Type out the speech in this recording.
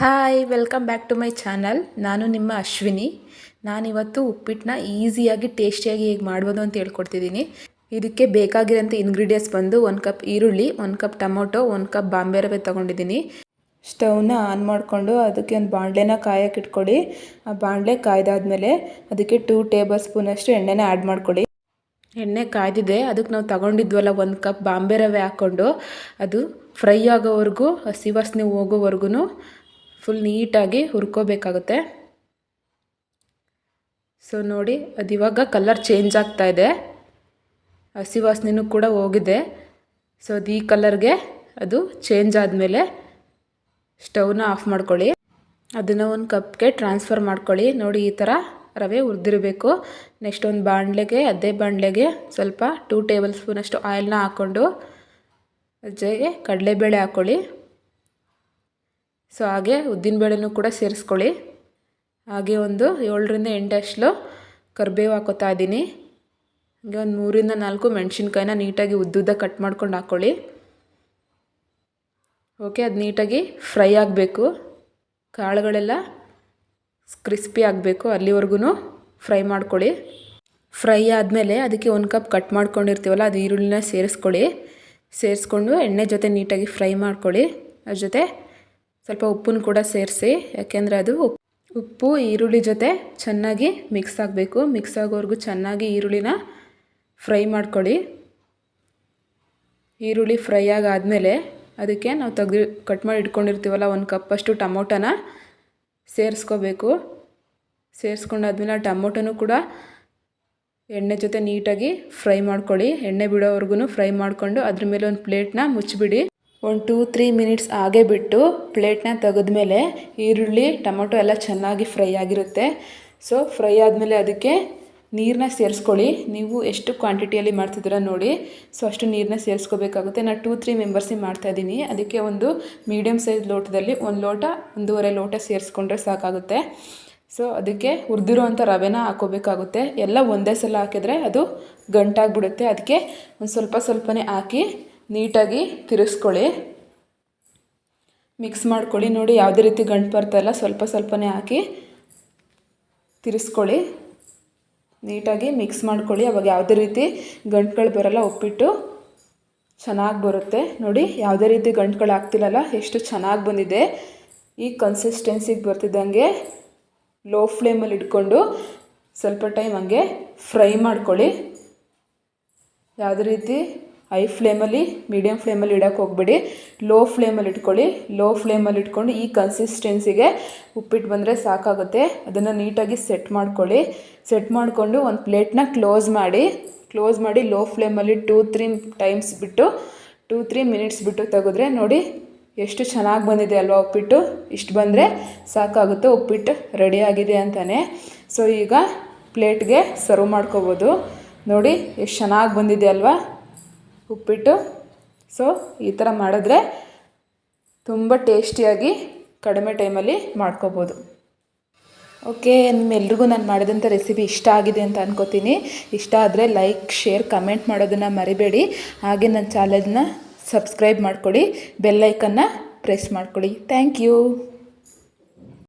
Hi welcome back to my channel ನಾನು ನಿಮ್ಮ ಅಶ್ವಿನಿ. ನಾನಿವತ್ತು ಉಪ್ಪಿಟ್ಟನ್ನ ಈಸಿಯಾಗಿ, ಟೇಸ್ಟಿಯಾಗಿ ಹೇಗೆ ಮಾಡ್ಬೋದು ಅಂತ ಹೇಳ್ಕೊಡ್ತಿದ್ದೀನಿ. ಇದಕ್ಕೆ ಬೇಕಾಗಿರೋಂಥ ಇಂಗ್ರೀಡಿಯೆಂಟ್ಸ್ ಬಂದು ಒಂದು ಕಪ್ ಈರುಳ್ಳಿ, ಒಂದು ಕಪ್ ಟೊಮೊಟೊ, ಒಂದು ಕಪ್ ಬಾಂಬೆ ರವೆ ತೊಗೊಂಡಿದ್ದೀನಿ. ಸ್ಟವ್ನ ಆನ್ ಮಾಡಿಕೊಂಡು ಅದಕ್ಕೆ ಒಂದು ಬಾಣಲೆನ ಕಾಯಕ್ಕೆ ಆ ಬಾಣಲೆ ಕಾಯ್ದಾದ್ಮೇಲೆ ಅದಕ್ಕೆ ಟೂ ಟೇಬಲ್ ಸ್ಪೂನಷ್ಟು ಎಣ್ಣೆನ ಆ್ಯಡ್ ಮಾಡ್ಕೊಳ್ಳಿ ಎಣ್ಣೆ ಕಾಯ್ದಿದೆ, ಅದಕ್ಕೆ ನಾವು ತಗೊಂಡಿದ್ವಲ್ಲ ಒಂದು ಕಪ್ ಬಾಂಬೆ ರವೆ ಹಾಕ್ಕೊಂಡು ಅದು ಫ್ರೈ ಆಗೋವರೆಗೂ ಹಸಿ ವಾಸನೆ ಹೋಗೋವರೆಗೂ ಫುಲ್ ನೀಟಾಗಿ ಹುರ್ಕೋಬೇಕಾಗುತ್ತೆ. ಸೊ ನೋಡಿ, ಅದು ಇವಾಗ ಕಲರ್ ಚೇಂಜ್ ಆಗ್ತಾ ಇದೆ. ಹಸಿ ವಾಸನೆನೂ ಕೂಡ ಹೋಗಿದೆ. ಸೊ ಅದು ಈ ಕಲರ್ಗೆ ಅದು ಚೇಂಜ್ ಆದಮೇಲೆ ಸ್ಟವ್ನ ಆಫ್ ಮಾಡ್ಕೊಳ್ಳಿ. ಅದನ್ನು ಒಂದು ಕಪ್ಗೆ ಟ್ರಾನ್ಸ್ಫರ್ ಮಾಡ್ಕೊಳ್ಳಿ. ನೋಡಿ, ಈ ಥರ ರವೆ ಹುರಿದಿರಬೇಕು. ನೆಕ್ಸ್ಟ್ ಒಂದು ಬಾಣಲೆಗೆ, ಅದೇ ಬಾಣಲೆಗೆ ಸ್ವಲ್ಪ ಟೂ ಟೇಬಲ್ ಸ್ಪೂನಷ್ಟು ಆಯಿಲ್ನ ಹಾಕ್ಕೊಂಡು ಜೊತೆಗೆ ಕಡಲೆಬೇಳೆ ಹಾಕ್ಕೊಳ್ಳಿ ಸೊ ಹಾಗೆ ಉದ್ದಿನಬೇಳೆನೂ ಕೂಡ ಸೇರಿಸ್ಕೊಳ್ಳಿ. ಹಾಗೆ ಒಂದು ಏಳರಿಂದ ಎಂಟಷ್ಟು ಕರಿಬೇವು ಹಾಕೋತಾ ಇದ್ದೀನಿ. ಹಾಗೆ ಒಂದು ಮೂರಿಂದ ನಾಲ್ಕು ಮೆಣಸಿನ್ಕಾಯಿನ ನೀಟಾಗಿ ಉದ್ದುದ್ದ ಕಟ್ ಮಾಡ್ಕೊಂಡು ಹಾಕ್ಕೊಳ್ಳಿ ಓಕೆ, ಅದು ನೀಟಾಗಿ ಫ್ರೈ ಆಗಬೇಕು. ಕಾಳುಗಳೆಲ್ಲ ಕ್ರಿಸ್ಪಿ ಆಗಬೇಕು ಅಲ್ಲಿವರೆಗೂ ಫ್ರೈ ಮಾಡ್ಕೊಳ್ಳಿ. ಫ್ರೈ ಆದಮೇಲೆ ಅದಕ್ಕೆ ಒಂದು ಕಪ್ ಕಟ್ ಮಾಡ್ಕೊಂಡಿರ್ತೀವಲ್ಲ, ಅದು ಈರುಳ್ಳಿನ ಸೇರಿಸ್ಕೊಳ್ಳಿ. ಸೇರಿಸ್ಕೊಂಡು ಎಣ್ಣೆ ಜೊತೆ ನೀಟಾಗಿ ಫ್ರೈ ಮಾಡ್ಕೊಳ್ಳಿ. ಅದ್ರ ಜೊತೆ ಸ್ವಲ್ಪ ಉಪ್ಪನ್ನು ಕೂಡ ಸೇರಿಸಿ, ಯಾಕೆಂದರೆ ಅದು ಉಪ್ಪು, ಈರುಳ್ಳಿ ಜೊತೆ ಚೆನ್ನಾಗಿ ಮಿಕ್ಸ್ ಆಗಬೇಕು. ಮಿಕ್ಸ್ ಆಗೋವರೆಗೂ ಚೆನ್ನಾಗಿ ಈರುಳ್ಳಿನ ಫ್ರೈ ಮಾಡ್ಕೊಳ್ಳಿ. ಈರುಳ್ಳಿ ಫ್ರೈ ಆಗಾದಮೇಲೆ ಅದಕ್ಕೆ ನಾವು ತೆಗ್ದು ಕಟ್ ಮಾಡಿ ಇಟ್ಕೊಂಡಿರ್ತೀವಲ್ಲ, ಒಂದು ಕಪ್ಪಷ್ಟು ಟಮೋಟನ ಸೇರಿಸ್ಕೋಬೇಕು. ಸೇರಿಸ್ಕೊಂಡಾದ್ಮೇಲೆ ಆ ಟಮೋಟನೂ ಕೂಡ ಎಣ್ಣೆ ಜೊತೆ ನೀಟಾಗಿ ಫ್ರೈ ಮಾಡ್ಕೊಳ್ಳಿ. ಎಣ್ಣೆ ಬಿಡೋವರೆಗೂ ಫ್ರೈ ಮಾಡಿಕೊಂಡು ಅದ್ರ ಮೇಲೆ ಒಂದು ಪ್ಲೇಟ್ನ ಮುಚ್ಚಿಬಿಡಿ. ಒಂದು ಟೂ ತ್ರೀ ಮಿನಿಟ್ಸ್ ಹಾಗೆ ಬಿಟ್ಟು ಪ್ಲೇಟ್ನ ತೆಗೆದ್ಮೇಲೆ ಈರುಳ್ಳಿ, ಟೊಮೊಟೊ ಎಲ್ಲ ಚೆನ್ನಾಗಿ ಫ್ರೈ ಆಗಿರುತ್ತೆ. ಸೊ ಫ್ರೈ ಆದಮೇಲೆ ಅದಕ್ಕೆ ನೀರನ್ನ ಸೇರಿಸ್ಕೊಳ್ಳಿ. ನೀವು ಎಷ್ಟು ಕ್ವಾಂಟಿಟಿಯಲ್ಲಿ ಮಾಡ್ತಿದ್ದೀರ ನೋಡಿ. ಸೊ ಅಷ್ಟು ನೀರನ್ನ ಸೇರಿಸ್ಕೋಬೇಕಾಗುತ್ತೆ. ನಾನು ಟೂ ತ್ರೀ ಮೆಂಬರ್ಸಿಗೆ ಮಾಡ್ತಾಯಿದ್ದೀನಿ ಅದಕ್ಕೆ ಒಂದು ಮೀಡಿಯಮ್ ಸೈಜ್ ಲೋಟದಲ್ಲಿ ಒಂದು ಲೋಟ, ಒಂದೂವರೆ ಲೋಟ ಸೇರಿಸ್ಕೊಂಡ್ರೆ ಸಾಕಾಗುತ್ತೆ. ಸೊ ಅದಕ್ಕೆ ಹುರಿದಿರೋವಂಥ ರವೆನ ಹಾಕೋಬೇಕಾಗುತ್ತೆ ಎಲ್ಲ ಒಂದೇ ಸಲ ಹಾಕಿದ್ರೆ ಅದು ಗಂಟಾಗಿಬಿಡುತ್ತೆ. ಅದಕ್ಕೆ ಒಂದು ಸ್ವಲ್ಪ ಸ್ವಲ್ಪನೇ ಹಾಕಿ ನೀಟಾಗಿ ತಿರುಗಿಸ್ಕೊಳ್ಳಿ ಮಿಕ್ಸ್ ಮಾಡ್ಕೊಳ್ಳಿ. ನೋಡಿ ಯಾವುದೇ ರೀತಿ ಗಂಟು ಬರ್ತಾಯಿಲ್ಲ ಸ್ವಲ್ಪ ಸ್ವಲ್ಪನೇ ಹಾಕಿ ತಿರುಸ್ಕೊಳ್ಳಿ. ನೀಟಾಗಿ ಮಿಕ್ಸ್ ಮಾಡ್ಕೊಳ್ಳಿ. ಅವಾಗ ಯಾವುದೇ ರೀತಿ ಗಂಟುಗಳು ಬರೋಲ್ಲ, ಉಪ್ಪಿಟ್ಟು ಚೆನ್ನಾಗಿ ಬರುತ್ತೆ. ನೋಡಿ ಯಾವುದೇ ರೀತಿ ಗಂಟುಗಳು ಆಗ್ತಿಲ್ಲಲ್ಲ, ಎಷ್ಟು ಚೆನ್ನಾಗಿ ಬಂದಿದೆ. ಈ ಕನ್ಸಿಸ್ಟೆನ್ಸಿಗೆ ಬರ್ತಿದ್ದಂಗೆ ಲೋ ಫ್ಲೇಮಲ್ಲಿ ಇಟ್ಕೊಂಡು ಸ್ವಲ್ಪ ಟೈಮ್ ಹಂಗೆ ಫ್ರೈ ಮಾಡ್ಕೊಳ್ಳಿ. ಯಾವುದೇ ರೀತಿ ಐ ಫ್ಲೇಮಲ್ಲಿ ಮೀಡಿಯಮ್ ಫ್ಲೇಮಲ್ಲಿ ಇಡೋಕ್ಕೆ ಹೋಗ್ಬೇಡಿ. ಲೋ ಫ್ಲೇಮಲ್ಲಿ ಇಟ್ಕೊಳ್ಳಿ. ಲೋ ಫ್ಲೇಮಲ್ಲಿ ಇಟ್ಕೊಂಡು ಈ ಕನ್ಸಿಸ್ಟೆನ್ಸಿಗೆ ಉಪ್ಪಿಟ್ಟು ಬಂದರೆ ಸಾಕಾಗುತ್ತೆ. ಅದನ್ನು ನೀಟಾಗಿ ಸೆಟ್ ಮಾಡ್ಕೊಳ್ಳಿ. ಸೆಟ್ ಮಾಡಿಕೊಂಡು ಒಂದು ಪ್ಲೇಟ್ನ ಕ್ಲೋಸ್ ಮಾಡಿ. ಕ್ಲೋಸ್ ಮಾಡಿ ಲೋ ಫ್ಲೇಮಲ್ಲಿ ಟೂ ತ್ರೀ ಟೈಮ್ಸ್ ಬಿಟ್ಟು ಟೂ ತ್ರೀ ಮಿನಿಟ್ಸ್ ಬಿಟ್ಟು ತೆಗೆದ್ರೆ ನೋಡಿ ಎಷ್ಟು ಚೆನ್ನಾಗಿ ಬಂದಿದೆ ಅಲ್ವಾ ಉಪ್ಪಿಟ್ಟು. ಇಷ್ಟು ಬಂದರೆ ಸಾಕಾಗುತ್ತೆ. ಉಪ್ಪಿಟ್ಟು ರೆಡಿಯಾಗಿದೆ ಅಂತಲೇ ಸೊ ಈಗ ಪ್ಲೇಟ್ಗೆ ಸರ್ವ್ ಮಾಡ್ಕೋಬೋದು. ನೋಡಿ ಎಷ್ಟು ಚೆನ್ನಾಗಿ ಬಂದಿದೆ ಅಲ್ವಾ. ಉಪ್ಪಿಟ್ಟು. ಸೊ ಈ ಥರ ಮಾಡಿದ್ರೆ ತುಂಬ ಟೇಸ್ಟಿಯಾಗಿ ಕಡಿಮೆ ಟೈಮಲ್ಲಿ ಮಾಡ್ಕೋಬೋದು. ಓಕೆ ನಿಮ್ಮೆಲ್ರಿಗೂ ನಾನು ಮಾಡಿದಂಥ ರೆಸಿಪಿ ಇಷ್ಟ ಆಗಿದೆ ಅಂತ ಅನ್ಕೋತೀನಿ. ಇಷ್ಟ ಆದರೆ ಲೈಕ್ ಶೇರ್ ಕಮೆಂಟ್ ಮಾಡೋದನ್ನು ಮರಿಬೇಡಿ. ಹಾಗೆ ನನ್ನ ಚಾನಲ್ನ ಸಬ್ಸ್ಕ್ರೈಬ್ ಮಾಡ್ಕೊಳ್ಳಿ ಬೆಲ್ಲೈಕನ್ನ ಪ್ರೆಸ್ ಮಾಡ್ಕೊಳ್ಳಿ ಥ್ಯಾಂಕ್ ಯು